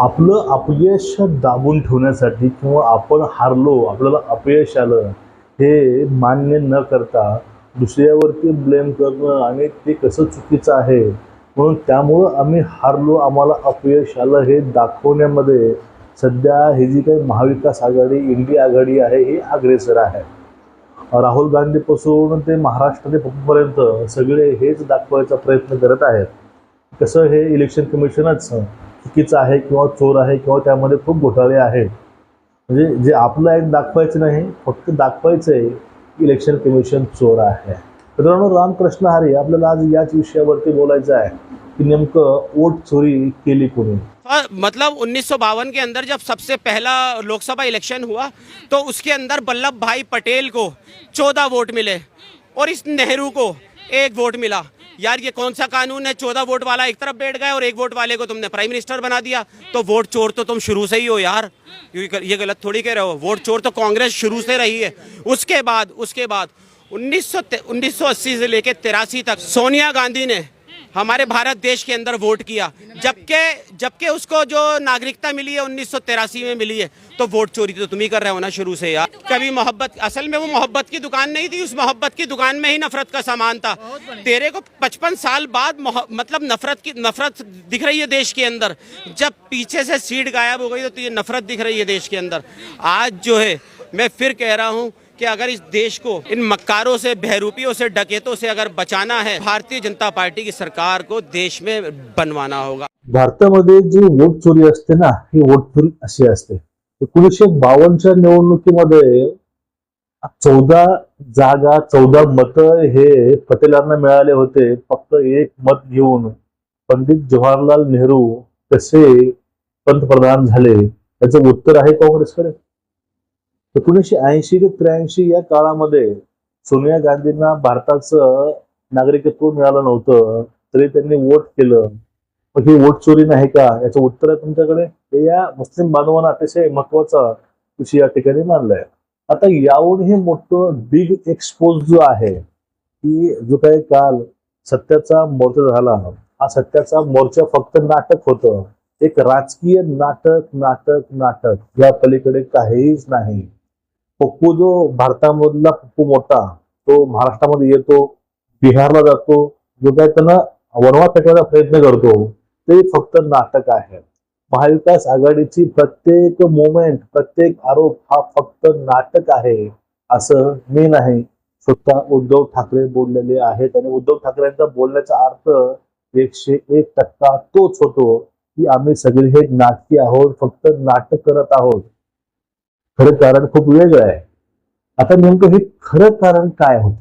आपलं अपयश दाबून ठेवण्यासाठी किंवा आपण हारलो आपल्याला अपयश आलं हे मान्य न करता दुसऱ्यावरती ब्लेम करणं आणि ते कसं चुकीचं आहे म्हणून त्यामुळं आम्ही हारलो आम्हाला अपयश आलं हे दाखवण्यामध्ये सध्या ही जी काही महाविकास आघाडी इंडिया आघाडी आहे ही अग्रेसर आहे. राहुल गांधीपासून ते महाराष्ट्र ते पर्यंत सगळे हेच दाखवायचा प्रयत्न करत आहेत. कसं हे इलेक्शन कमिशनच चुकीचं आहे किंवा चोर आहे किंवा त्यामध्ये खूप घोटाळे आहेत. म्हणजे जे आपलं एक दाखवायचं नाही फक्त दाखवायचं आहे इलेक्शन कमिशन चोर आहे. मित्रांनो रामकृष्ण हरी आपल्याला आज याच विषयावरती बोलायचं आहे की नेमकं वोट चोरी केली कोणी? मतलब उन्नीस के अंदर जब सबसे पहला लोकसभा इलेक्शन हुआ तो उसके अंदर वल्लभ भाई पटेल को चौदह वोट मिले और इस नेहरू को एक वोट मिला। यार ये कौन सा कानून है? चौदह वोट वाला एक तरफ़ बैठ गए और एक वोट वाले को तुमने प्राइम मिनिस्टर बना दिया। तो वोट चोर तो तुम शुरू से ही हो यार। ये गलत थोड़ी कह रहे हो। वोट चोर तो कांग्रेस शुरू से रही है। उसके बाद उसके बाद उन्नीस सौ अस्सी से लेकर तिरासी तक सोनिया गांधी ने हमारे भारत देश के अंदर वोट किया। जबकि जबकि उसको जो नागरिकता मिली है उन्नीस में मिली है तो वोट चोरी तो तुम ही कर रहे हो ना शुरू से यार। कभी मोहब्बत असल में वो मोहब्बत की दुकान नहीं थी उस मोहब्बत की दुकान में ही नफरत का सामान था। तेरे को पचपन साल बाद मतलब नफरत की नफरत दिख रही है देश के अंदर। जब पीछे से सीट गायब हो गई तो तुझे नफरत दिख रही है देश के अंदर। आज जो है मैं फिर कह रहा हूँ कि अगर इस देश को इन मक्कारों से, बहरूपियों से, डकैतों से अगर बचाना है, भारतीय जनता पार्टी की सरकार को देश में बनवाना होगा। भारत भारतामध्ये जी वोट चोरी ना, ही वोट चोरी अशी असते. एकोणीसशे बावन्नच्या निवडणुकीमध्ये चौदा जागा, चौदा मत हे होते. फक्त एक मत घेऊन पंडित जवाहरलाल नेहरू कसे पंतप्रधान उत्तर आहे काँग्रेसकडे. एकोणीसशे ऐंशी ते त्र्याऐंशी या काळामध्ये सोनिया गांधींना भारताचं नागरिकत्व मिळालं नव्हतं तरी त्यांनी वोट केलं. मग ही वोट चोरी नाही का? याचं उत्तर आहे तुमच्याकडे? हे या मुस्लिम बांधवांना अतिशय महत्त्वाचा विषय या ठिकाणी मानलाय आता याहून हे मोठं बिग एक्सपोज जो आहे की जो काही काल सत्याचा मोर्चा झाला हा सत्याचा मोर्चा फक्त नाटक होतं. एक राजकीय नाटक नाटक नाटक. या पलीकडे काहीच नाही. पप्पू जो भारतामधला पप्पू मोठा तो महाराष्ट्रामध्ये येतो बिहारला जातो जो काय त्यांना वनवा पेटवायचा प्रयत्न करतो ते फक्त नाटक आहे महाविकास आघाडीची प्रत्येक मोमेंट प्रत्येक आरोप हा फक्त नाटक आहे असं मी नाही. स्वतः उद्धव ठाकरे बोललेले आहेत आणि उद्धव ठाकरेंचा बोलण्याचा अर्थ एकशे एक टक्का तोच होतो की आम्ही सगळे हे नाटकी आहोत फक्त नाटक करत आहोत. खरं कारण खूप वेगळं आहे. आता नेमकं हे खरं कारण काय होतं?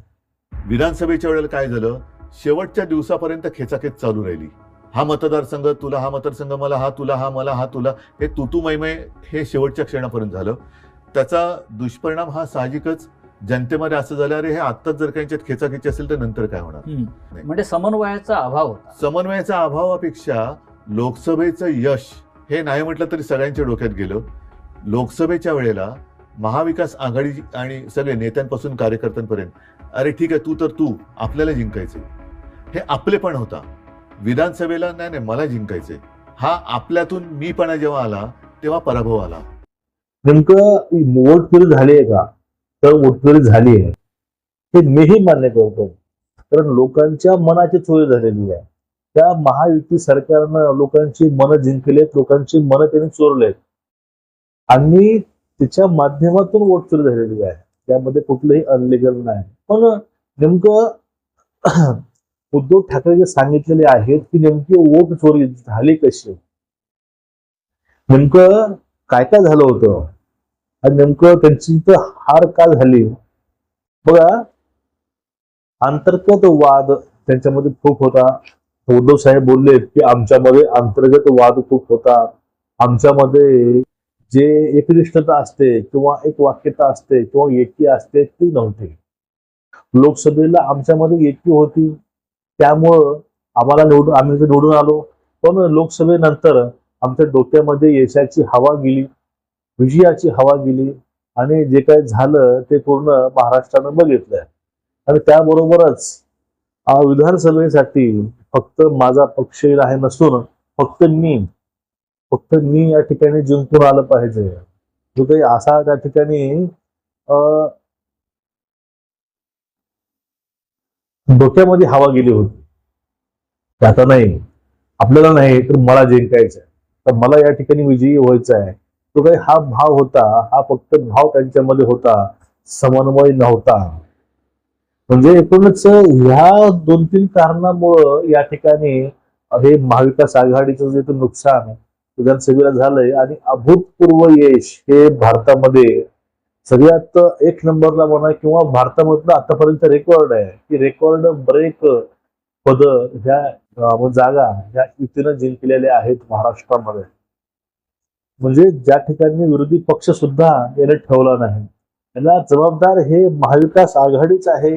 विधानसभेच्या वेळेला काय झालं? शेवटच्या दिवसापर्यंत खेचाखेच चालू राहिली. हा मतदारसंघ तुला हा मतदारसंघ मला हा तुला हा मला हा तुला हे तुतू मैमय हे शेवटच्या क्षणापर्यंत झालं. त्याचा दुष्परिणाम हा साहजिकच जनतेमध्ये असं झालं अरे हे आत्ताच जर का यांच्यात खेचाखेची असेल तर नंतर काय होणार? म्हणजे समन्वयाचा अभाव होता. समन्वयाच्या अभावापेक्षा लोकसभेचं यश हे नाही म्हटलं तरी सगळ्यांच्या डोक्यात गेलं. लोकसभेच्या वेळेला महाविकास आघाडी आणि सगळे नेत्यांपासून कार्यकर्त्यांपर्यंत अरे ठीक आहे तू तर तू आपल्याला जिंकायचे हे आपलेपण होता. विधानसभेला नाही नाही मला जिंकायचे हा आपल्यातून मीपणा जेव्हा आला तेव्हा पराभव आला. नेमकं वोट झाली आहे का? तर वोट झाली आहे. हे मीही मान्य करतो. कारण लोकांच्या मनाची चोरी झालेली आहे. त्या महायुती सरकारनं लोकांची मनं जिंकलेत लोकांची मनं त्यांनी चोरलेत. आणि तिच्या माध्यमातून वोट चोरी झालेली आहे. त्यामध्ये कुठलंही अनलिगल नाही. पण नेमकं उद्धव ठाकरे जे सांगितलेले आहेत की नेमकी वोट चोरी झाली कशी? नेमकं काय काय झालं होतं? आणि नेमकं त्यांची तर हार का झाली? बघा अंतर्गत वाद त्यांच्यामध्ये खूप होता. उद्धव साहेब बोलले की आमच्यामध्ये अंतर्गत वाद खूप होता. आमच्यामध्ये जे एकनिष्ठता असते किंवा एक वाक्यता असते किंवा एकी असते ती नव्हती. लोकसभेला आमच्यामध्ये एकी होती. त्यामुळं आम्हाला निवडून आम्ही निवडून आलो. पण लोकसभेनंतर आमच्या डोक्यामध्ये यशाची हवा गेली विजयाची हवा गेली आणि जे काय झालं ते पूर्ण महाराष्ट्रानं बघितलंय. आणि त्याबरोबरच विधानसभेसाठी फक्त माझा पक्ष आहे नसून फक्त मी फक्त मी या ठिकाणी जिंकून आलं पाहिजे. जो काही असा त्या ठिकाणी अं, डोक्यामध्ये हवा गेली होती. आता नाही आपल्याला नाही तर मला जिंकायचं आहे तर मला या ठिकाणी विजयी व्हायचं आहे तो काही हा भाव होता हा फक्त भाव त्यांच्यामध्ये होता समन्वय नव्हता. म्हणजे एकूणच ह्या दोन तीन कारणामुळं या ठिकाणी हे महाविकास आघाडीचं जे नुकसान विधानसभेला झालंय आणि अभूतपूर्व यश हे भारतामध्ये सगळ्यात एक नंबरला म्हणा किंवा भारतामधलं आतापर्यंत रेकॉर्ड आहे. की रेकॉर्ड ब्रेक पद ह्या जागा ह्या युतीनं जिंकलेल्या आहेत महाराष्ट्रामध्ये. म्हणजे ज्या ठिकाणी विरोधी पक्ष सुद्धा याने ठेवला नाही. याला जबाबदार हे महाविकास आघाडीच आहे.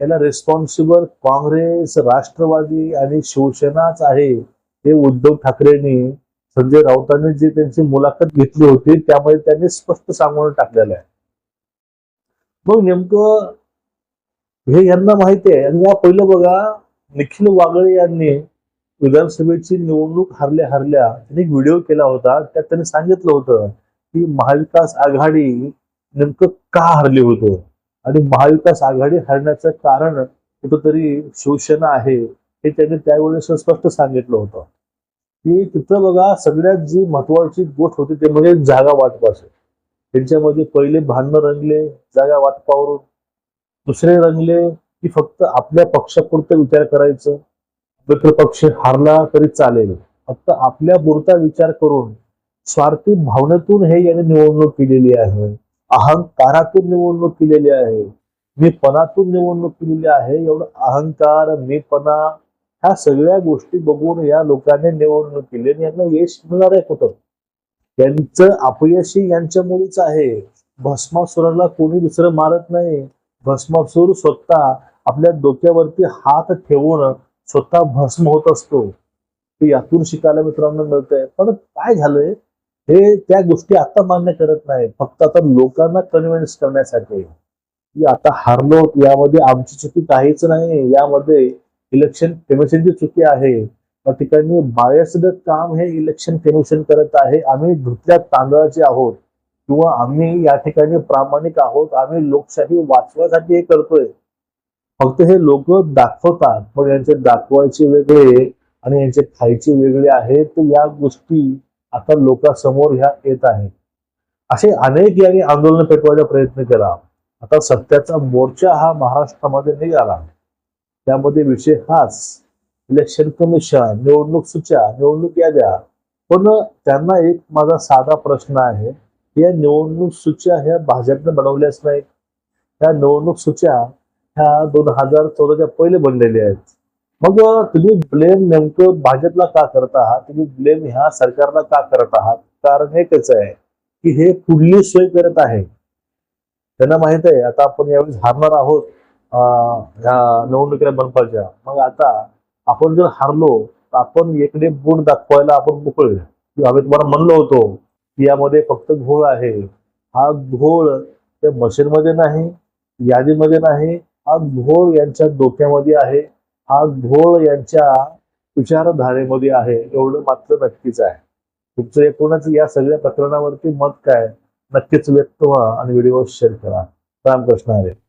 याला रेस्पॉन्सिबल काँग्रेस राष्ट्रवादी आणि शिवसेनाच आहे हे उद्धव ठाकरेंनी संजय राऊतांनी जी त्यांची मुलाखत घेतली होती त्यामध्ये त्यांनी स्पष्ट सांगून टाकलेलं आहे. मग नेमकं हे यांना माहिती आहे. आणि या पहिलं बघा निखिल वागळे यांनी विधानसभेची निवडणूक हरल्या हरल्या त्यांनी एक व्हिडिओ केला होता. त्यात त्यांनी सांगितलं होतं की महाविकास आघाडी नेमकं का हरली होतं? आणि महाविकास आघाडी हरण्याचं कारण कुठंतरी शिवसेना आहे हे त्यांनी त्यावेळेस स्पष्ट सांगितलं होतं. की तिथं बघा सगळ्यात जी महत्वाची गोष्ट होती ते म्हणजे जागा वाटपाचं त्यांच्यामध्ये पहिले भांडणं रंगले जागा वाटपावरून. दुसरे रंगले की फक्त आपल्या पक्षापुरतं विचार करायचं. मित्र पक्ष हारला तरी चालेल. फक्त आपल्या पुरता विचार करून स्वार्थी भावनेतून हे याने निवडणूक केलेली आहे. अहंकारातून निवडणूक केलेली आहे. मी पणातून निवडणूक केलेली आहे. एवढं अहंकार मीपणा ह्या सगळ्या गोष्टी बघून या लोकांनी निवडणूक केली आणि यांना यश मिळणार आहे कुठं? त्यांचं अपयशी यांच्यामुळेच आहे. भस्मासुराला कोणी दुसरं मारत नाही. भस्मासूर स्वतः आपल्या डोक्यावरती हात ठेवून स्वतः भस्म होत असतो. ते यातून शिकायला मित्रांनो मिळतंय. पण काय झालंय? हे त्या गोष्टी आता मान्य करत नाही फक्त आता लोकांना कन्व्हिन्स करण्यासाठी. की आता हारलो यामध्ये आमची चुकी काहीच नाही. यामध्ये इलेक्शन कमिशनची चुकी आहे. त्या ठिकाणी बायस्ड काम हे इलेक्शन कमिशन करत आहे. आम्ही धुतल्या तांदळाचे आहोत. किंवा आम्ही या ठिकाणी प्रामाणिक आहोत. आम्ही लोकशाही वाचवासाठी हे करतोय. फक्त हे लोक दाखवतात. पण यांचे दाखवायचे वेगळे आणि यांचे खायचे वेगळे आहेत. तर या गोष्टी आता लोकांसमोर ह्या येत आहेत. असे अनेक यांनी आंदोलन पेटवायचा प्रयत्न केला. आता सत्याचा मोर्चा हा महाराष्ट्रामध्ये निघाला. त्यामध्ये विषय हाच. इलेक्शन कमिशन निवडणूक सूच्या निवडणूक याद्या. पण त्यांना एक माझा साधा प्रश्न आहे. या निवडणूक सूच्या ह्या भाजपने बनवल्याच नाहीत. ह्या निवडणूक सूच्या ह्या दोन हजार चौदाच्या पहिले बनलेल्या आहेत. मग तुम्ही ब्लेम नेमकं भाजपला का करत आहात? तुम्ही ब्लेम ह्या सरकारला का करत आहात? कारण एकच आहे की हे पुढली सोय करत आहे. त्यांना माहीत आहे आता आपण यावेळेस हारणार आहोत. ह्या निवडणुकीला मनपाच्या मग आता आपण जर हारलो तर आपण इकडे बोट दाखवायला आपण मोकळे. की आम्ही तुम्हाला म्हणलो होतो की यामध्ये फक्त घोळ आहे. हा घोळ त्या मशीनमध्ये नाही यादीमध्ये नाही. हा घोळ यांच्या डोक्यामध्ये आहे. हा घोळ यांच्या विचारधारेमध्ये आहे. एवढं मात्र नक्कीच आहे. तुमचं एकूणच या सगळ्या प्रकरणावरती मत काय? नक्कीच व्यक्त व्हा आणि व्हिडिओ शेअर करा. रामकृष्ण हरे.